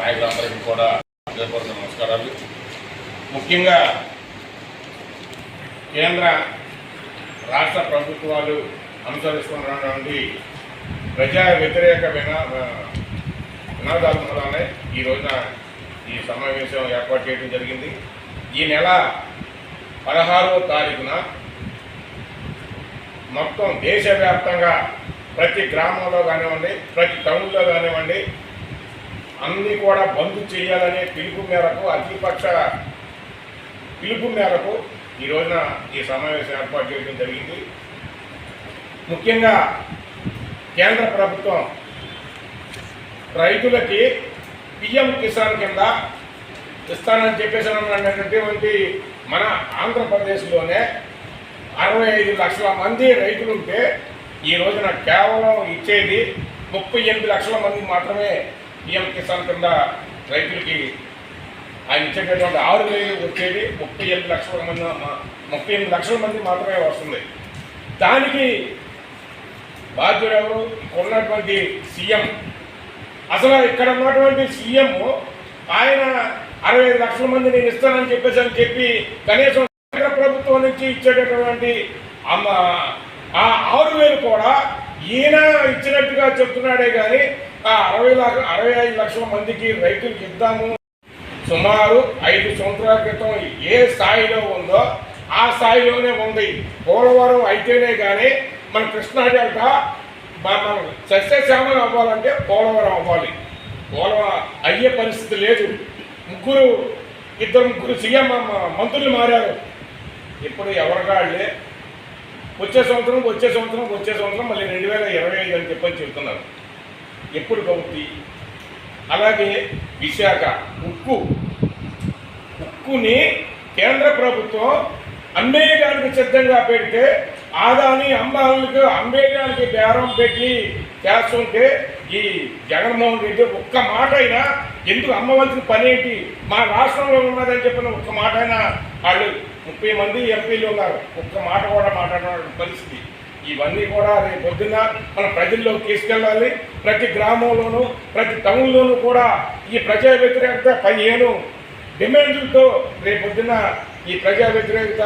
నాయకులందరికీ కూడా హృదయపూర్వక నమస్కారాలు. ముఖ్యంగా కేంద్ర రాష్ట్ర ప్రభుత్వాలు అనుసరిస్తున్నటువంటి ప్రజా వ్యతిరేక వినా వినాదాల మూలానే ఈ రోజున ఈ సమావేశం ఏర్పాటు చేయడం జరిగింది. ఈ నెల పదహారవ తారీఖున మొత్తం దేశవ్యాప్తంగా ప్రతి గ్రామంలో కానివ్వండి ప్రతి టౌన్లో కానివ్వండి అన్నీ కూడా బంద్ చేయాలనే పిలుపు మేరకు అఖిలపక్ష పిలుపు మేరకు ఈ రోజున ఈ సమావేశం ఏర్పాటు చేయడం జరిగింది. ముఖ్యంగా కేంద్ర ప్రభుత్వం రైతులకి పిఎం కిసాన్ కింద ఇస్తానని చెప్పేసి అన్నటువంటి మన ఆంధ్రప్రదేశ్లోనే అరవై ఐదు లక్షల మంది రైతులుంటే ఈ రోజున కేవలం ఇచ్చేది ముప్పై ఎనిమిది లక్షల మంది మాత్రమే పిఎం కిసాన్ కింద రైతులకి ఆయన ఇచ్చేటటువంటి ఆరు వేలు వచ్చేది ముప్పై ఎనిమిది లక్షల మంది ముప్పై ఎనిమిది లక్షల మంది మాత్రమే వస్తుంది. దానికి బాధ్యుడు ఎవరు? ఇక్కడ ఉన్నటువంటి సీఎం. అసలు ఇక్కడ ఉన్నటువంటి సీఎం ఆయన అరవై ఐదు లక్షల మంది నేను ఇస్తానని చెప్పేసి అని చెప్పి కనీసం కేంద్ర ప్రభుత్వం నుంచి ఇచ్చేటటువంటి ఆ ఆరు వేలు కూడా ఈయన ఇచ్చినట్టుగా చెప్తున్నాడే కానీ ఆ అరవై లక్ష అరవై ఐదు లక్షల మందికి రైతులకు ఇద్దాము. సుమారు ఐదు సంవత్సరాల క్రితం ఏ స్థాయిలో ఉందో ఆ స్థాయిలోనే ఉంది. పోలవరం అయితేనే కానీ మన కృష్ణా డెల్టా మనం సస్యశ్యామలం అవ్వాలంటే పోలవరం అవ్వాలి. పోలవరం అయ్యే పరిస్థితి లేదు. ముగ్గురు ఇద్దరు ముగ్గురు సీఎం మంత్రులు మారారు. ఇప్పుడు ఎవరికాళ్ళే? వచ్చే సంవత్సరం వచ్చే సంవత్సరం వచ్చే సంవత్సరం మళ్ళీ రెండు వేల ఇరవై ఐదు అని చెప్పని చెప్తున్నారు. ఎప్పుడు కవుతుంది అలాగే విశాఖ. ఉక్కు. ఉక్కుని కేంద్ర ప్రభుత్వం అమ్మేయడానికి సిద్ధంగా పెడితే ఆదాని అమ్మాలకు అమ్మేయడానికి బేరం పెట్టి చేస్తుంటే ఈ జగన్మోహన్ రెడ్డి ఒక్క మాట అయినా ఎందుకు అమ్మవలసిన పని ఏంటి మా రాష్ట్రంలో ఉన్నదని చెప్పిన ఒక్క మాట అయినా వాళ్ళు ముప్పై మంది ఎంపీలు ఉన్నారు. ఒక్క మాట కూడా మాట్లాడడం పరిస్థితి. ఇవన్నీ కూడా రేపు పొద్దున్న మన ప్రజల్లోకి తీసుకెళ్ళాలి. ప్రతి గ్రామంలోనూ ప్రతి టౌన్లోనూ కూడా ఈ ప్రజా వ్యతిరేకత పదిహేను డిమాండ్లతో రేపు పొద్దున్న ఈ ప్రజా వ్యతిరేకత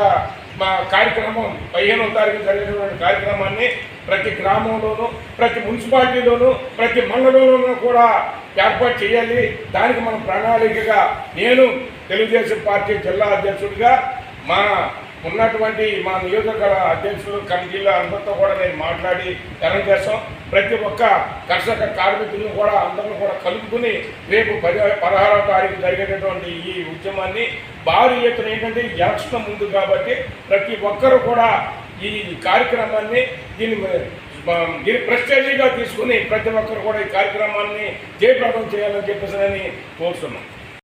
మా కార్యక్రమం పదిహేనో తారీఖు జరిగినటువంటి కార్యక్రమాన్ని ప్రతి గ్రామంలోనూ ప్రతి మున్సిపాలిటీలోనూ ప్రతి మండలంలోనూ కూడా ఏర్పాటు చేయాలి. దానికి మనం ప్రణాళికగా నేను తెలుగుదేశం పార్టీ జిల్లా అధ్యక్షుడిగా మా ఉన్నటువంటి మా నియోజకవర్గ అధ్యక్షులు కమిటీల అందరితో కూడా నేను మాట్లాడి తెరం చేస్తాం. ప్రతి ఒక్క కర్షక కార్మికులను కూడా అందరిని కూడా కలుపుకుని రేపు పది పదహారవ తారీఖు జరిగేటటువంటి ఈ ఉద్యమాన్ని భారీ ఎత్తున ఏంటంటే ఎలక్షన్ ముందు కాబట్టి ప్రతి ఒక్కరు కూడా ఈ కార్యక్రమాన్ని దీన్ని దీన్ని ప్రెస్టేజీగా తీసుకుని ప్రతి ఒక్కరు కూడా ఈ కార్యక్రమాన్ని జయప్రదం చేయాలని చెప్పేసి కోరుతున్నాం